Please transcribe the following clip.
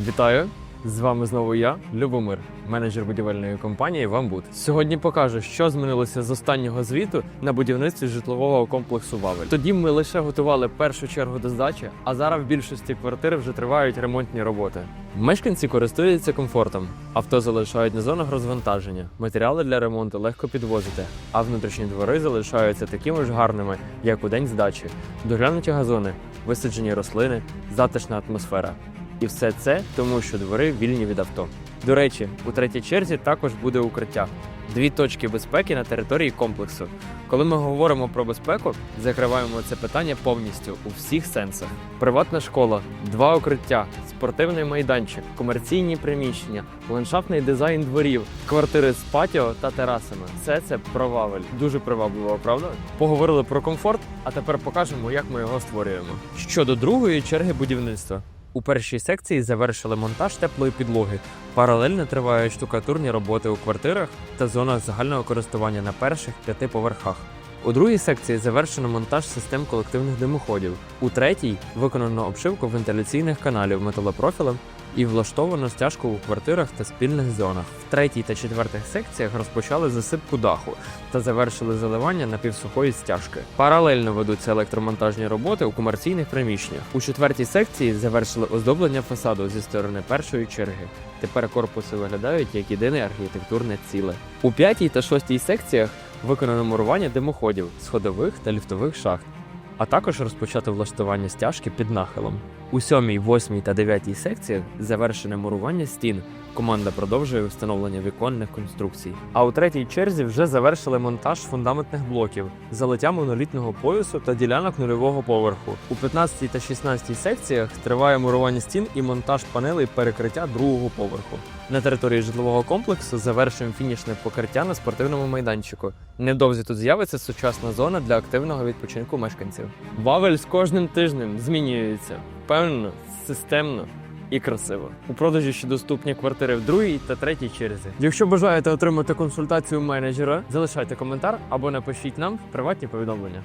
Вітаю! З вами знову я, Любомир, менеджер будівельної компанії Вамбуд. Сьогодні покажу, що змінилося з останнього звіту на будівництві житлового комплексу Вавель. Тоді ми лише готували першу чергу до здачі, а зараз в більшості квартир вже тривають ремонтні роботи. Мешканці користуються комфортом, авто залишають на зонах розвантаження, матеріали для ремонту легко підвозити, а внутрішні двори залишаються такими ж гарними, як у день здачі. Доглянуті газони, висаджені рослини, затишна атмосфера. І все це тому, що двори вільні від авто. До речі, у третій черзі також буде укриття. Дві точки безпеки на території комплексу. Коли ми говоримо про безпеку, закриваємо це питання повністю у всіх сенсах: приватна школа, два укриття, спортивний майданчик, комерційні приміщення, ландшафтний дизайн дворів, квартири з патіо та терасами. Все це про Вавель. Дуже привабливо, правда? Поговорили про комфорт, а тепер покажемо, як ми його створюємо. Щодо другої черги будівництва. У першій секції завершили монтаж теплої підлоги. Паралельно тривають штукатурні роботи у квартирах та зонах загального користування на перших п'яти поверхах. У другій секції завершено монтаж систем колективних димоходів. У третій виконано обшивку вентиляційних каналів металопрофілем і влаштовано стяжку у квартирах та спільних зонах. В третій та четвертих секціях розпочали засипку даху та завершили заливання напівсухої стяжки. Паралельно ведуться електромонтажні роботи у комерційних приміщеннях. У четвертій секції завершили оздоблення фасаду зі сторони першої черги. Тепер корпуси виглядають як єдине архітектурне ціле. У п'ятій та шостій секціях виконано мурування димоходів, сходових та ліфтових шахт, а також розпочато влаштування стяжки під нахилом. У сьомій, восьмій та дев'ятій секціях завершене мурування стін. Команда продовжує встановлення віконних конструкцій. А у третій черзі вже завершили монтаж фундаментних блоків, залиття монолітного поясу та ділянок нульового поверху. У 15 та 16 секціях триває мурування стін і монтаж панелей перекриття другого поверху. На території житлового комплексу завершуємо фінішне покриття на спортивному майданчику. Невдовзі тут з'явиться сучасна зона для активного відпочинку мешканців. Вавель з кожним тижнем змінюється впевнено, системно і красиво. У продажі ще доступні квартири в другій та третій черзі. Якщо бажаєте отримати консультацію менеджера, залишайте коментар або напишіть нам в приватні повідомлення.